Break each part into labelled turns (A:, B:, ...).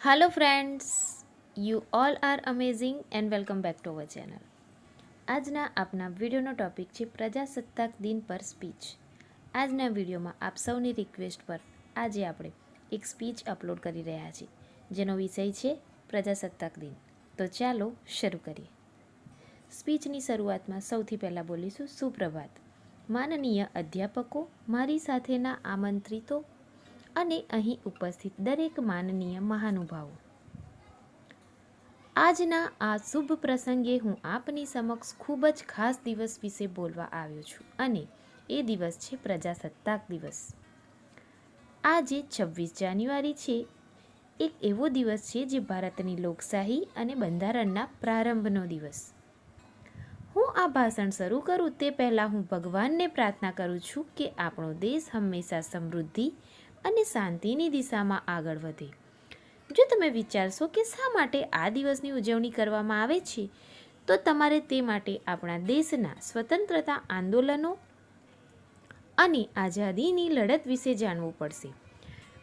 A: Hello, friends you all are amazing and welcome back to our channel આજના આપના વિડીયોનો topic છે પ્રજાસત્તાક દિન પર સ્પીચ આજના વિડીયોમાં આપ સૌની રિક્વેસ્ટ પર આજે આપણે એક સ્પીચ અપલોડ કરી રહ્યા છીએ. જેનો વિષય છે પ્રજાસત્તાક દિન. તો ચાલો શરૂ કરીએ. સ્પીચની શરૂઆતમાં સૌથી પહેલાં બોલીશું સુપ્રભાત. માનનીય અધ્યાપકો મારી સાથેના આમંત્રિતો અને અહીં ઉપસ્થિત દરેક માનનીય મહાનુભાવો. આજના આ શુભ પ્રસંગે હું આપની સમક્ષ ખૂબ જ ખાસ દિવસ વિશે બોલવા આવ્યો છું અને એ દિવસ છે પ્રજાસત્તાક દિવસ. આજે છવ્વીસ જાન્યુઆરી છે. એક એવો દિવસ છે જે ભારતની લોકશાહી અને બંધારણના પ્રારંભનો દિવસ. હું આ ભાષણ શરૂ કરું તે પહેલાં હું ભગવાનને પ્રાર્થના કરું છું કે આપણો દેશ હંમેશા સમૃદ્ધિ અને શાંતિની દિશામાં આગળ વધે. જો તમે વિચારશો કે શા માટે આ દિવસની ઉજવણી કરવામાં આવે છે, તો તમારે તે માટે આપણા દેશના સ્વતંત્રતા આંદોલનો અને આઝાદીની લડત વિશે જાણવું પડશે.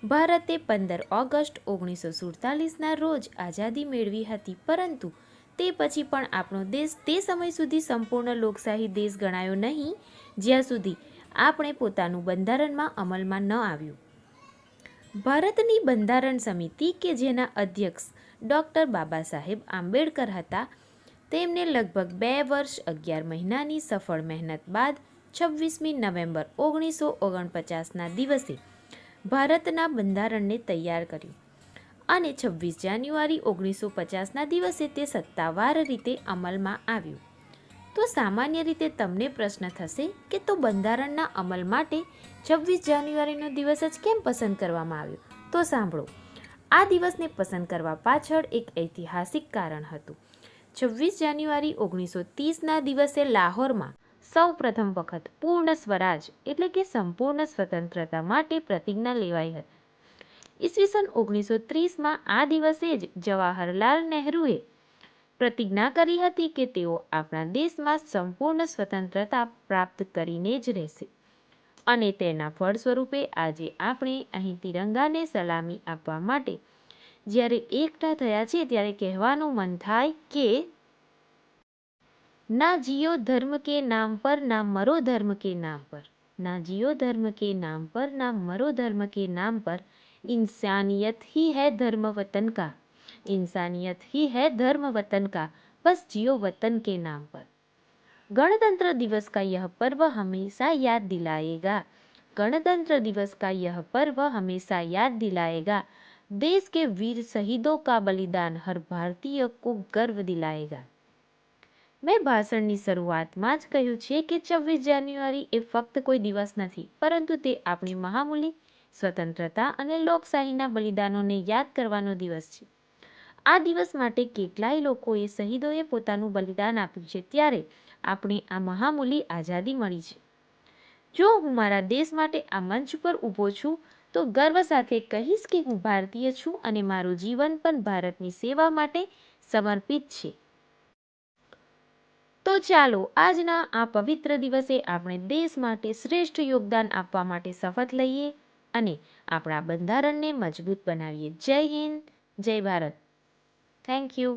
A: ભારતે પંદર ઓગસ્ટ ઓગણીસો સુડતાલીસના રોજ આઝાદી મેળવી હતી, પરંતુ તે પછી પણ આપણો દેશ તે સમય સુધી સંપૂર્ણ લોકશાહી દેશ ગણાયો નહીં, જ્યાં સુધી આપણે પોતાનું બંધારણમાં અમલમાં ન આવ્યું. ભારતની બંધારણ સમિતિ કે જેના અધ્યક્ષ ડૉક્ટર બાબા સાહેબ આંબેડકર હતા, તેમને લગભગ બે વર્ષ અગિયાર મહિનાની સફળ મહેનત બાદ છવ્વીસમી નવેમ્બર ઓગણીસો ઓગણપચાસના દિવસે ભારતના બંધારણને તૈયાર કર્યું અને છવ્વીસ જાન્યુઆરી ઓગણીસો પચાસના દિવસે તે સત્તાવાર રીતે અમલમાં આવ્યું. તો સામાન્ય રીતે તમને પ્રશ્ન થશે કે તો બંધારણના અમલ માટે છવ્વીસ જાન્યુઆરીનો દિવસ જ કેમ પસંદ કરવામાં આવ્યો? તો સાંભળો. આ દિવસને પસંદ કરવા પાછળ એક ઐતિહાસિક કારણ હતું. છવ્વીસ જાન્યુઆરી ઓગણીસો ત્રીસના દિવસે લાહોરમાં સૌ પ્રથમ વખત પૂર્ણ સ્વરાજ એટલે કે સંપૂર્ણ સ્વતંત્રતા માટે પ્રતિજ્ઞા લેવાઈ હતી. ઈસવીસન ઓગણીસો ત્રીસમાં આ દિવસે જ જવાહરલાલ નહેરુએ પ્રતિજ્ઞા કરી હતી કે તેઓ આપણા દેશમાં સંપૂર્ણ સ્વતંત્રતા પ્રાપ્ત કરીને જ રહેશે અને તેના ફળ સ્વરૂપે આજે આપણે અહીં તિરંગાને સલામી આપવા માટે જ્યારે એકઠા થયા છે ત્યારે કહેવાનું મન થાય કે ના જીઓ ધર્મ કે નામ પર ના મરો ધર્મ કે નામ પર ના जियो धर्म के नाम पर ना मरो धर्म के नाम पर इंसानियत ही है धर्म वतन का इंसानियत ही है धर्म वतन का बस जियो वतन के नाम पर गणतंत्र दिवस का यह पर्व हमेशा याद दिलाएगा गणतंत्र दिवस का यह पर्व हमेशा याद दिलाएगा देश के वीर शहीदों का बलिदान हर भारतीय को गर्व दिलाएगा મેં ભાષણની શરૂઆતમાં જ કહ્યું છે કે છવ્વીસ જાન્યુઆરી એ ફક્ત કોઈ દિવસ નથી પરંતુ તે આપણી મહામૂલી સ્વતંત્રતા અને લોકશાહીના બલિદાનોને યાદ કરવાનો દિવસ છે આ દિવસ માટે કેટલાય લોકોએ શહીદોએ પોતાનું બલિદાન આપ્યું છે. ત્યારે આપણે આ મહામૂલી આઝાદી મળી છે. જો હું મારા દેશ માટે આ મંચ પર ઊભો છું, તો ગર્વ સાથે કહીશ કે હું ભારતીય છું અને મારું જીવન પણ ભારતની સેવા માટે સમર્પિત છે. તો ચાલો, આજના આ પવિત્ર દિવસે આપણે દેશ માટે શ્રેષ્ઠ યોગદાન આપવા માટે શપથ લઈએ અને આપણા બંધારણને મજબૂત બનાવીએ. જય હિન્દ, જય ભારત. Thank you